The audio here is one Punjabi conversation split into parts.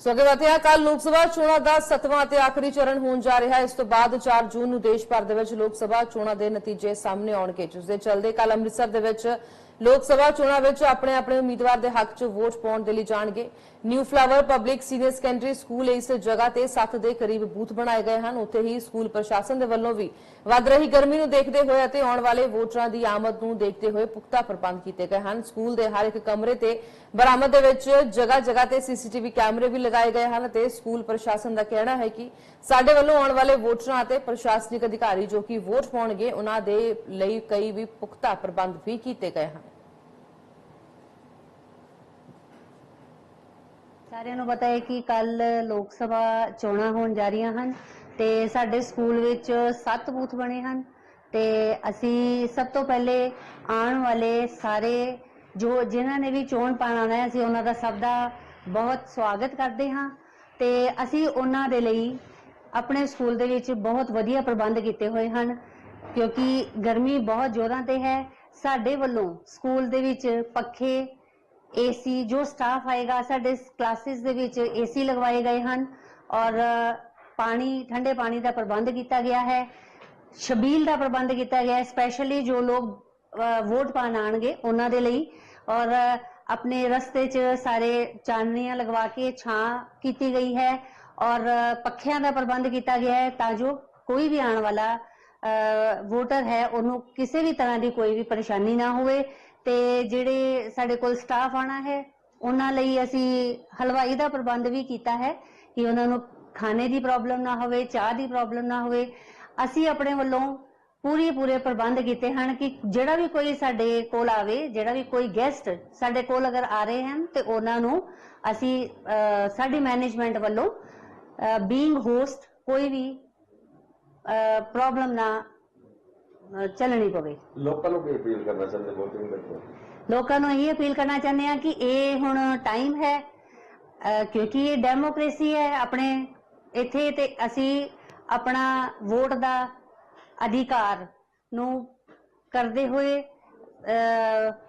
ਸਵਾਗਤ ਅੱਗੇ ਹਾਂ ਕੱਲ ਲੋਕ ਸਭਾ ਚੋਣਾਂ ਦਾ 7ਵਾਂ ਅਤੇ ਆਖਰੀ ਚਰਨ ਹੋਣ ਜਾ ਰਿਹਾ ਹੈ। ਇਸ ਤੋਂ ਬਾਅਦ 4 ਜੂਨ ਨੂੰ ਦੇਸ਼ ਭਰ ਦੇ ਵਿੱਚ ਲੋਕ ਸਭਾ ਚੋਣਾਂ ਦੇ ਨਤੀਜੇ ਸਾਹਮਣੇ ਆਉਣਗੇ, ਜਿਸ ਦੇ ਚੱਲਦੇ ਕੱਲ ਅੰਮ੍ਰਿਤਸਰ ਦੇ ਵਿੱਚ ਲੋਕ ਸਭਾ ਚੋਣਾਂ ਵਿੱਚ ਆਪਣੇ ਆਪਣੇ ਉਮੀਦਵਾਰ ਦੇ ਹੱਕ 'ਚ ਵੋਟ ਪਾਉਣ ਦੇ ਲਈ ਜਾਣਗੇ। New flower public senior secondary school ਇਸ ਜਗ੍ਹਾ ਤੇ 7 ਦੇ ਕਰੀਬ ਬੂਥ ਬਣਾਏ ਗਏ ਹਨ। ਉੱਥੇ ਹੀ ਸਕੂਲ ਪ੍ਰਸ਼ਾਸਨ ਦੇ ਵੱਲੋਂ ਵੀ ਵੱਧ ਰਹੀ ਗਰਮੀ ਨੂੰ ਦੇਖਦੇ ਹੋਏ ਅਤੇ ਆਉਣ ਵਾਲੇ ਵੋਟਰਾਂ ਦੀ ਆਮਦ ਨੂੰ ਦੇਖਦੇ ਹੋਏ ਪੁਖਤਾ ਪ੍ਰਬੰਧ ਕੀਤੇ ਗਏ ਹਨ। ਸਕੂਲ ਦੇ ਹਰ ਇੱਕ ਕਮਰੇ ਤੇ ਬਰਾਮਦ ਦੇ ਵਿੱਚ ਜਗ੍ਹਾ ਜਗ੍ਹਾ ਤੇ ਸੀਸੀਟੀਵੀ ਕੈਮਰੇ ਵੀ ਲਗਾਏ ਗਏ ਹਨ ਤੇ ਸਕੂਲ ਪ੍ਰਸ਼ਾਸਨ ਦਾ ਕਹਿਣਾ ਹੈ ਕਿ ਸਾਡੇ ਵੱਲੋਂ ਆਉਣ ਵਾਲੇ ਵੋਟਰਾਂ ਅਤੇ ਪ੍ਰਸ਼ਾਸਨਿਕ ਅਧਿਕਾਰੀ ਜੋ ਕਿ ਵੋਟ ਪਾਉਣਗੇ, ਉਹਨਾਂ ਦੇ ਲਈ ਕਈ ਵੀ ਪੁਖਤਾ ਪ੍ਰਬੰਧ ਵੀ ਕੀਤੇ ਗਏ ਹਨ। ਸਾਰਿਆਂ ਨੂੰ ਪਤਾ ਹੈ ਕਿ ਕੱਲ ਲੋਕ ਸਭਾ ਚੋਣਾਂ ਹੋਣ ਜਾ ਰਹੀਆਂ ਹਨ ਤੇ ਸਾਡੇ ਸਕੂਲ ਵਿੱਚ 7 ਬੂਥ ਬਣੇ ਹਨ ਤੇ ਅਸੀਂ ਸਭ ਤੋਂ ਪਹਿਲੇ ਆਉਣ ਵਾਲੇ ਸਾਰੇ ਜੋ ਜਿਨ੍ਹਾਂ ਨੇ ਵੀ ਚੋਣ ਪਾਉਣਾ ਹੈ, ਅਸੀਂ ਉਹਨਾਂ ਦਾ ਸਭ ਦਾ ਬਹੁਤ ਸਵਾਗਤ ਕਰਦੇ ਹਾਂ ਤੇ ਅਸੀਂ ਉਹਨਾਂ ਦੇ ਲਈ ਆਪਣੇ ਸਕੂਲ ਦੇ ਵਿੱਚ ਬਹੁਤ ਵਧੀਆ ਪ੍ਰਬੰਧ ਕੀਤੇ ਹੋਏ ਹਨ ਕਿਉਂਕਿ ਗਰਮੀ ਬਹੁਤ ਜ਼ੋਰਾਂ ਤੇ ਹੈ, ਸਾਡੇ ਵੱਲੋਂ ਸਕੂਲ ਦੇ ਵਿੱਚ ਪੱਖੇ ਏਸੀ ਜੋ ਸਟਾਫ ਆਏਗਾ ਸਾਡੇ ਕਲਾਸਿਸ ਦੇ ਵਿੱਚ ਏਸੀ ਲਗਵਾਏ ਗਏ ਹਨ ਔਰ ਪਾਣੀ ਠੰਡੇ ਪਾਣੀ ਦਾ ਪ੍ਰਬੰਧ ਕੀਤਾ ਗਿਆ ਹੈ ਸ਼ਬੀਲ ਦਾ ਪ੍ਰਬੰਧ ਕੀਤਾ ਗਿਆ ਹੈ ਸਪੈਸ਼ਲੀ ਜੋ ਲੋਕ ਵੋਟ ਪਾਣ ਆਣਗੇ ਉਹਨਾਂ ਦੇ ਲਈ ਔਰ ਆਪਣੇ ਰਸਤੇ 'ਚ ਸਾਰੇ ਚਾਨਣੀਆਂ ਲਗਵਾ ਕੇ ਛਾਂ ਕੀਤੀ ਗਈ ਹੈ ਔਰ ਪੱਖਿਆਂ ਦਾ ਪ੍ਰਬੰਧ ਕੀਤਾ ਗਿਆ ਹੈ ਤਾਂ ਜੋ ਕੋਈ ਵੀ ਆਉਣ ਵਾਲਾ ਅ, ਵੋਟਰ ਹੈ ਉਹਨੂੰ ਕਿਸੇ ਵੀ ਤਰ੍ਹਾਂ ਦੀ ਕੋਈ ਵੀ ਪਰੇਸ਼ਾਨੀ ਨਾ ਹੋਵੇ। ਤੇ ਜਿਹੜੇ ਸਾਡੇ ਕੋਲ ਸਟਾਫ ਆਣਾ ਹੈ ਉਹਨਾਂ ਲਈ ਅਸੀਂ ਹਲਵਾਈ ਦਾ ਪ੍ਰਬੰਧ ਵੀ ਕੀਤਾ ਹੈ ਕਿ ਉਹਨਾਂ ਨੂੰ ਖਾਣੇ ਦੀ ਪ੍ਰੋਬਲਮ ਨਾ ਹੋਵੇ ਚਾਹ ਦੀ ਪ੍ਰੋਬਲਮ ਨਾ ਹੋਵੇ। ਅਸੀਂ ਆਪਣੇ ਵੱਲੋਂ ਪੂਰੀ ਪੂਰੇ ਪ੍ਰਬੰਧ ਕੀਤੇ ਹਨ ਕਿ ਜਿਹੜਾ ਵੀ ਕੋਈ ਸਾਡੇ ਕੋਲ ਆਵੇ ਜਿਹੜਾ ਵੀ ਕੋਈ ਗੈਸਟ ਸਾਡੇ ਕੋਲ ਅਗਰ ਆ ਰਹੇ ਹਨ ਤੇ ਉਹਨਾਂ ਨੂੰ ਅਸੀਂ ਅਹ, ਸਾਡੀ ਮੈਨੇਜਮੈਂਟ ਵੱਲੋਂ ਬੀਇੰਗ ਹੋਸਟ ਕੋਈ ਵੀ ਪ੍ਰੋਬਲਮ ਨਾ ਅਹ, ਚੱਲਣੀ ਪਵੇ। ਲੋਕਾਂ ਨੂੰ ਕੀ ਅਪੀਲ ਕਰਨਾ ਚਾਹੁੰਦੇ ਵੋਟਿੰਗ ਦੇ ਲੋਕਾਂ ਨੂੰ ਇਹ ਅਪੀਲ ਕਰਨਾ ਚਾਹੁੰਦੇ ਆ ਕਿ ਇਹ ਹੁਣ ਟਾਈਮ ਹੈ ਕਿਉਂਕਿ ਇਹ ਡੈਮੋਕ੍ਰੇਸੀ ਹੈ ਆਪਣੇ ਇੱਥੇ ਤੇ ਅਸੀਂ ਆਪਣਾ ਵੋਟ ਦਾ ਅਧਿਕਾਰ ਨੂੰ ਕਰਦੇ ਹੋਏ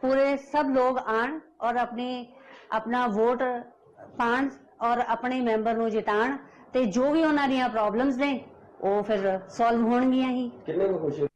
ਪੂਰੇ ਸਭ ਲੋਕ ਆਣ ਔਰ ਆਪਣੀ ਆਪਣਾ ਵੋਟ ਪਾਣ ਔਰ ਆਪਣੇ ਮੈਂਬਰ ਨੂੰ ਜਿਤਾਣ ਤੇ ਜੋ ਵੀ ਉਹਨਾਂ ਦੀਆਂ ਪ੍ਰੋਬਲਮਸ ਨੇ ਉਹ ਫਿਰ ਸੋਲਵ ਹੋਣਗੀਆਂ ਹੀ। ਕਿੰਨੇ ਕੁ ਖੁਸ਼ੀ